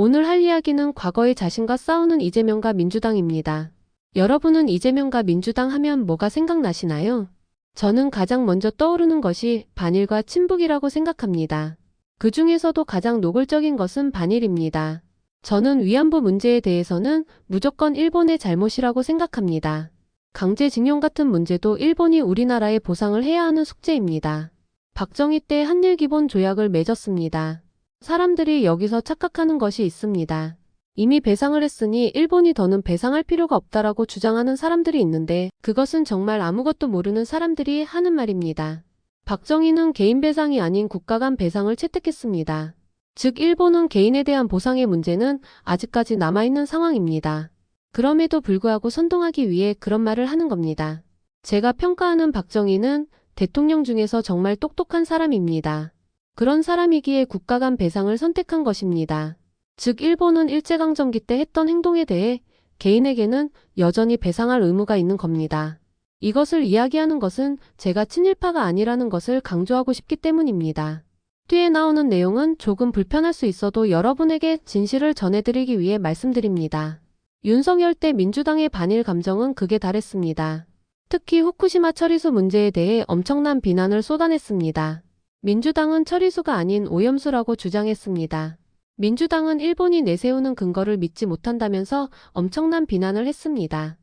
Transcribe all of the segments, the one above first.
오늘 할 이야기는 과거의 자신과 싸우는 이재명과 민주당입니다. 여러분은 이재명과 민주당 하면 뭐가 생각나시나요? 저는 가장 먼저 떠오르는 것이 반일과 친북이라고 생각합니다. 그 중에서도 가장 노골적인 것은 반일입니다. 저는 위안부 문제에 대해서는 무조건 일본의 잘못이라고 생각합니다. 강제징용 같은 문제도 일본이 우리나라에 보상을 해야 하는 숙제입니다. 박정희 때 한일 기본 조약을 맺었습니다. 사람들이 여기서 착각하는 것이 있습니다. 이미 배상을 했으니 일본이 더는 배상할 필요가 없다라고 주장하는 사람들이 있는데 그것은 정말 아무것도 모르는 사람들이 하는 말입니다. 박정희는 개인 배상이 아닌 국가 간 배상을 채택했습니다. 즉 일본은 개인에 대한 보상의 문제는 아직까지 남아있는 상황입니다. 그럼에도 불구하고 선동하기 위해 그런 말을 하는 겁니다. 제가 평가하는 박정희는 대통령 중에서 정말 똑똑한 사람입니다. 그런 사람이기에 국가 간 배상을 선택한 것입니다. 즉 일본은 일제강점기 때 했던 행동에 대해 개인에게는 여전히 배상할 의무가 있는 겁니다. 이것을 이야기하는 것은 제가 친일파가 아니라는 것을 강조하고 싶기 때문입니다. 뒤에 나오는 내용은 조금 불편할 수 있어도 여러분에게 진실을 전해드리기 위해 말씀드립니다. 윤석열 때 민주당의 반일 감정은 극에 달했습니다. 특히 후쿠시마 처리수 문제에 대해 엄청난 비난을 쏟아냈습니다. 민주당은 처리수가 아닌 오염수라고 주장했습니다. 민주당은 일본이 내세우는 근거를 믿지 못한다면서 엄청난 비난을 했습니다.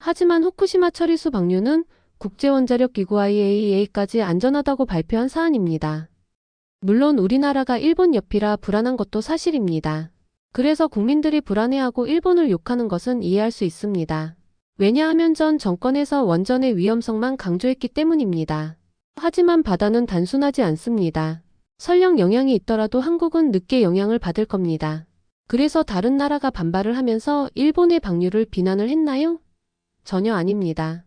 하지만 후쿠시마 처리수 방류는 국제원자력기구 IAEA까지 안전하다고 발표한 사안입니다. 물론 우리나라가 일본 옆이라 불안한 것도 사실입니다. 그래서 국민들이 불안해하고 일본을 욕하는 것은 이해할 수 있습니다. 왜냐하면 전 정권에서 원전의 위험성만 강조했기 때문입니다. 하지만 바다는 단순하지 않습니다. 설령 영향이 있더라도 한국은 늦게 영향을 받을 겁니다. 그래서 다른 나라가 반발을 하면서 일본의 방류를 비난을 했나요? 전혀 아닙니다.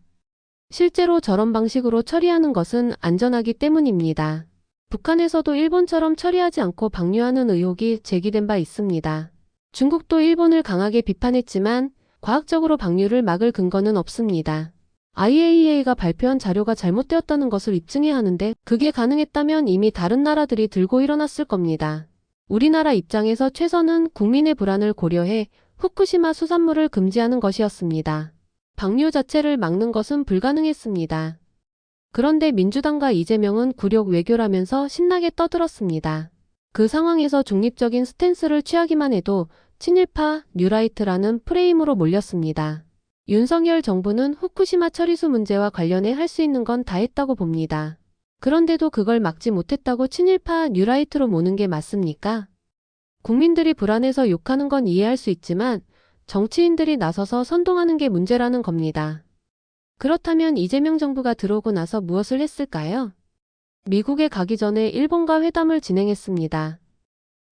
실제로 저런 방식으로 처리하는 것은 안전하기 때문입니다. 북한에서도 일본처럼 처리하지 않고 방류하는 의혹이 제기된 바 있습니다. 중국도 일본을 강하게 비판했지만 과학적으로 방류를 막을 근거는 없습니다. IAEA가 발표한 자료가 잘못되었다는 것을 입증해야 하는데 그게 가능했다면 이미 다른 나라들이 들고 일어났을 겁니다. 우리나라 입장에서 최선은 국민의 불안을 고려해 후쿠시마 수산물을 금지하는 것이었습니다. 방류 자체를 막는 것은 불가능했습니다. 그런데 민주당과 이재명은 굴욕 외교라면서 신나게 떠들었습니다. 그 상황에서 중립적인 스탠스를 취하기만 해도 친일파, 뉴라이트라는 프레임으로 몰렸습니다. 윤석열 정부는 후쿠시마 처리수 문제와 관련해 할 수 있는 건 다 했다고 봅니다. 그런데도 그걸 막지 못했다고 친일파, 뉴라이트로 모는 게 맞습니까? 국민들이 불안해서 욕하는 건 이해할 수 있지만 정치인들이 나서서 선동하는 게 문제라는 겁니다. 그렇다면 이재명 정부가 들어오고 나서 무엇을 했을까요? 미국에 가기 전에 일본과 회담을 진행했습니다.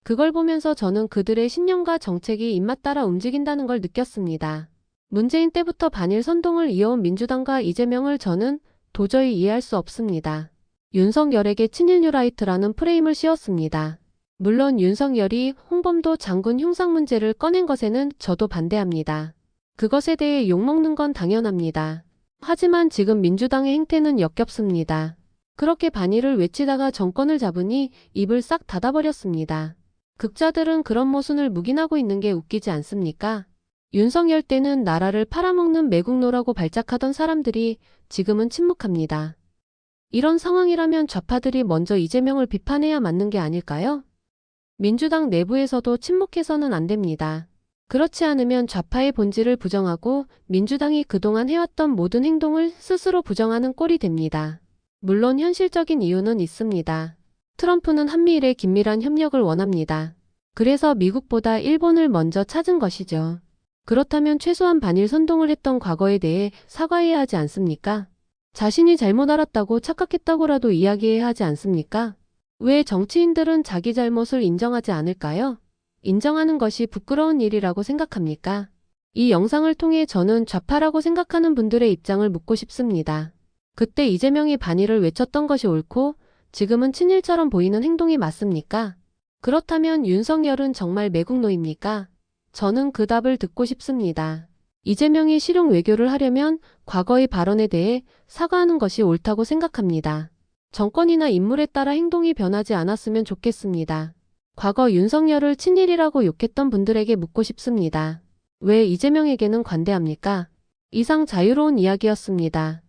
그걸 보면서 저는 그들의 신념과 정책이 입맛 따라 움직인다는 걸 느꼈습니다. 문재인 때부터 반일 선동을 이어온 민주당과 이재명을 저는 도저히 이해할 수 없습니다. 윤석열에게 친일 뉴라이트라는 프레임을 씌웠습니다. 물론 윤석열이 홍범도 장군 흉상 문제를 꺼낸 것에는 저도 반대합니다. 그것에 대해 욕먹는 건 당연합니다. 하지만 지금 민주당의 행태는 역겹습니다. 그렇게 반일을 외치다가 정권을 잡으니 입을 싹 닫아버렸습니다. 극자들은 그런 모순을 묵인하고 있는 게 웃기지 않습니까? 윤석열 때는 나라를 팔아먹는 매국노라고 발작하던 사람들이 지금은 침묵합니다. 이런 상황이라면 좌파들이 먼저 이재명을 비판해야 맞는 게 아닐까요? 민주당 내부에서도 침묵해서는 안 됩니다. 그렇지 않으면 좌파의 본질을 부정하고 민주당이 그동안 해왔던 모든 행동을 스스로 부정하는 꼴이 됩니다. 물론 현실적인 이유는 있습니다. 트럼프는 한미일의 긴밀한 협력을 원합니다. 그래서 미국보다 일본을 먼저 찾은 것이죠. 그렇다면 최소한 반일 선동을 했던 과거에 대해 사과해야 하지 않습니까? 자신이 잘못 알았다고 착각했다고라도 이야기해야 하지 않습니까? 왜 정치인들은 자기 잘못을 인정하지 않을까요? 인정하는 것이 부끄러운 일이라고 생각합니까? 이 영상을 통해 저는 좌파라고 생각하는 분들의 입장을 묻고 싶습니다. 그때 이재명이 반일을 외쳤던 것이 옳고 지금은 친일처럼 보이는 행동이 맞습니까? 그렇다면 윤석열은 정말 매국노입니까? 저는 그 답을 듣고 싶습니다. 이재명이 실용 외교를 하려면 과거의 발언에 대해 사과하는 것이 옳다고 생각합니다. 정권이나 인물에 따라 행동이 변하지 않았으면 좋겠습니다. 과거 윤석열을 친일이라고 욕했던 분들에게 묻고 싶습니다. 왜 이재명에게는 관대합니까? 이상 자유로운 이야기였습니다.